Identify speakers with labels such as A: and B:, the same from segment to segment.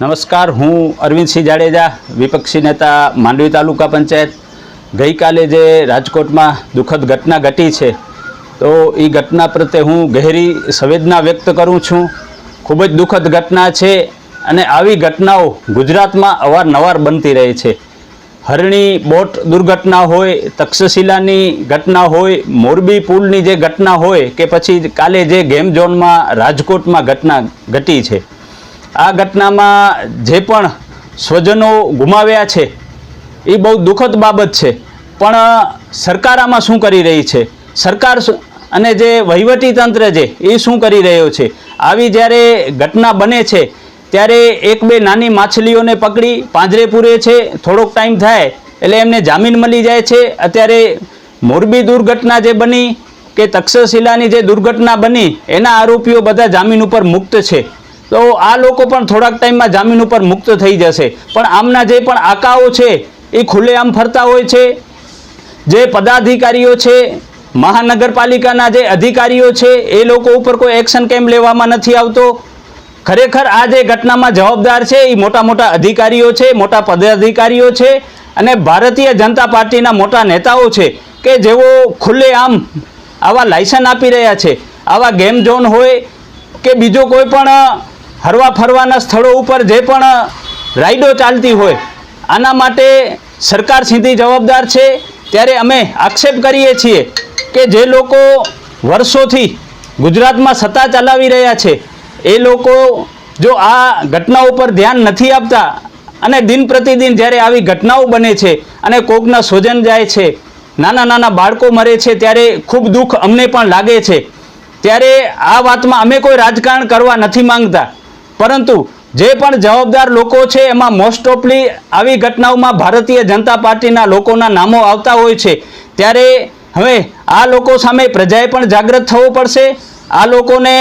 A: નમસ્કાર, હું અરવિંદસિંહ જાડેજા, વિપક્ષી નેતા, માંડવી તાલુકા પંચાયત. ગઈકાલે જે રાજકોટમાં દુઃખદ ઘટના ઘટી છે, તો એ ઘટના પ્રત્યે હું ગહેરી સંવેદના વ્યક્ત કરું છું. ખૂબ જ દુઃખદ ઘટના છે અને આવી ઘટનાઓ ગુજરાતમાં અવારનવાર બનતી રહે છે. હરણી બોટ દુર્ઘટના હોય, તક્ષશિલાની ઘટના હોય, મોરબી પુલની જે ઘટના હોય, કે પછી કાલે જે ગેમ ઝોનમાં રાજકોટમાં ઘટના ઘટી છે. આ ઘટનામાં જે પણ સ્વજનો ગુમાવ્યા છે, એ બહુ દુઃખદ બાબત છે. પણ સરકાર આમાં શું કરી રહી છે? સરકાર અને જે વહીવટી તંત્ર છે, એ શું કરી રહ્યો છે? આવી જ્યારે ઘટના બને છે, ત્યારે એક બે નાની માછલીઓને પકડી પાંજરે પૂરે છે, થોડોક ટાઈમ થાય, એટલે એમને જામીન મળી જાય છે. અત્યારે મોરબી દુર્ઘટના જે બની કે તક્ષશિલાની જે દુર્ઘટના બની, એના આરોપીઓ બધા જામીન ઉપર મુક્ત છે. તો આ લોકો પણ થોડાક ટાઈમમાં જામીન ઉપર મુક્ત થઈ જશે. પણ આમના જે પણ આકાઓ છે, એ ખુલ્લેઆમ ફરતા હોય છે. જે પદાધિકારીઓ છે, મહાનગરપાલિકાના જે અધિકારીઓ છે, એ લોકો ઉપર કોઈ એક્શન કેમ લેવામાં નથી આવતો? ખરેખર આ જે ઘટનામાં જવાબદાર છે, એ મોટા મોટા અધિકારીઓ છે, મોટા પદાધિકારીઓ છે અને ભારતીય જનતા પાર્ટીના મોટા નેતાઓ છે કે જેઓ ખુલ્લેઆમ આવા લાયસન્સ આપી રહ્યા છે, આવા ગેમ ઝોન હોય કે બીજો કોઈ પણ હરવા ફરવાના સ્થળો ઉપર જે પણ રાઈડો ચાલતી હોય, આના માટે સરકાર સીધી જવાબદાર છે. ત્યારે અમે આક્ષેપ કરીએ છીએ કે જે લોકો વર્ષોથી ગુજરાતમાં સત્તા ચલાવી રહ્યા છે, એ લોકો જો આ ઘટના ઉપર ધ્યાન નથી આપતા અને દિન પ્રતિદિન જ્યારે આવી ઘટનાઓ બને છે અને કોકના સોજન જાય છે, નાના નાના બાળકો મરે છે ત્યારે ખૂબ દુઃખ અમને પણ લાગે છે. ત્યારે આ વાતમાં અમે કોઈ રાજકારણ કરવા નથી માંગતા. પરંતુ જે પણ જવાબદાર લોકો છે, એમાં મોસ્ટ ઓફલી આવી ઘટનાઓમાં ભારતીય જનતા પાર્ટીના લોકોના નામો આવતા હોય છે. ત્યારે હવે આ લોકો સામે પ્રજાએ પણ જાગૃત થવું પડશે. આ લોકોને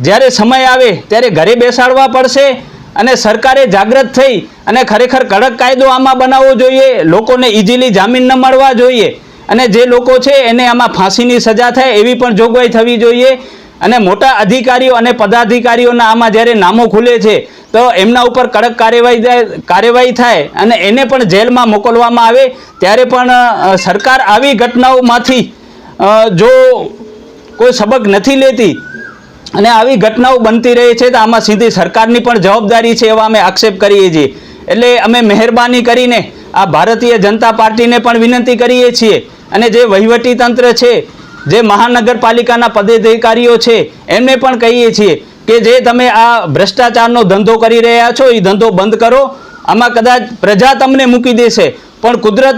A: જ્યારે સમય આવે ત્યારે ઘરે બેસાડવા પડશે અને સરકારે જાગૃત થઈ અને ખરેખર કડક કાયદો આમાં બનાવવો જોઈએ. લોકોને ઇઝીલી જામીન ન મળવા જોઈએ. અને જે લોકો છે, એને આમાં ફાંસીની સજા થાય એવી પણ જોગવાઈ થવી જોઈએ. અને મોટા અધિકારીઓ અને પદાધિકારીઓના આમાં જ્યારે નામો ખુલે છે, તો એમના ઉપર કડક કાર્યવાહી કાર્યવાહી થાય અને એને પણ જેલમાં મોકલવામાં આવે, ત્યારે પણ સરકાર આવી ઘટનાઓમાંથી જો કોઈ સબક નથી લેતી અને આવી ઘટનાઓ બનતી રહે છે, તો આમાં સીધી સરકારની પણ જવાબદારી છે એવા અમે આક્ષેપ કરીએ છીએ. એટલે અમે મહેરબાની કરીને આ ભારતીય જનતા પાર્ટીને પણ વિનંતી કરીએ છીએ અને જે વહીવટી તંત્ર છે જે મહાનગરપાલિકાના પદાધિકારીઓ છે, એમને પણ કહીએ છીએ કે જે તમે આ ભ્રષ્ટાચારનો ધંધો કરી રહ્યા છો એ ધંધો બંધ કરો. આમાં કદાચ પ્રજા તમને મૂકી દેશે, પણ કુદરત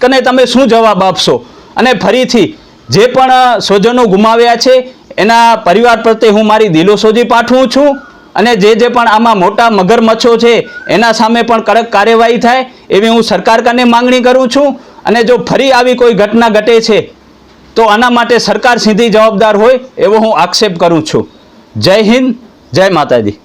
A: કને તમે શું જવાબ આપશો? અને ફરીથી, જે પણ સ્વજનો ગુમાવ્યા છે, એના પરિવાર પ્રત્યે હું મારી દિલોસોજી પાઠવું છું. અને જે જે પણ આમાં મોટા મગરમચ્છો છે, એના સામે પણ કડક કાર્યવાહી થાય, એવી હું સરકાર કને માંગણી કરું છું. અને જો ફરી આવી કોઈ ઘટના ઘટે છે તો આના માટે સરકાર સીધી જવાબદાર હોય એવો હું આક્ષેપ કરું છું. જય હિન્દ, જય માતાજી.